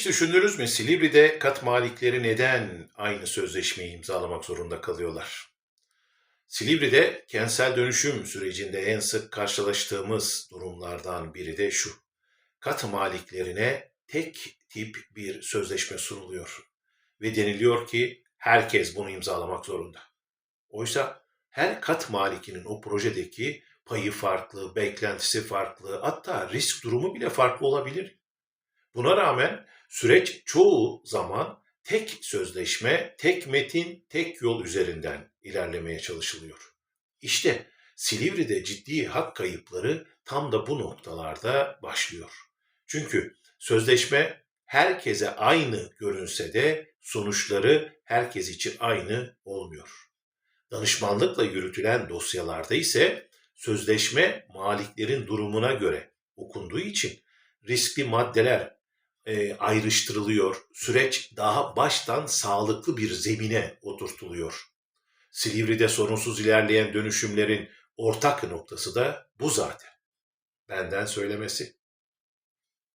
Hiç düşündünüz mü Silivri'de kat malikleri neden aynı sözleşmeyi imzalamak zorunda kalıyorlar? Silivri'de kentsel dönüşüm sürecinde en sık karşılaştığımız durumlardan biri de şu. Kat maliklerine tek tip bir sözleşme sunuluyor ve deniliyor ki herkes bunu imzalamak zorunda. Oysa her kat malikinin o projedeki payı farklı, beklentisi farklı, hatta risk durumu bile farklı olabilir. Buna rağmen süreç çoğu zaman tek sözleşme, tek metin, tek yol üzerinden ilerlemeye çalışılıyor. İşte Silivri'de ciddi hak kayıpları tam da bu noktalarda başlıyor. Çünkü sözleşme herkese aynı görünse de sonuçları herkes için aynı olmuyor. Danışmanlıkla yürütülen dosyalarda ise sözleşme maliklerin durumuna göre okunduğu için riskli maddeler e, ayrıştırılıyor. Süreç daha baştan sağlıklı bir zemine oturtuluyor. Silivri'de sorunsuz ilerleyen dönüşümlerin ortak noktası da bu zaten. Benden söylemesi.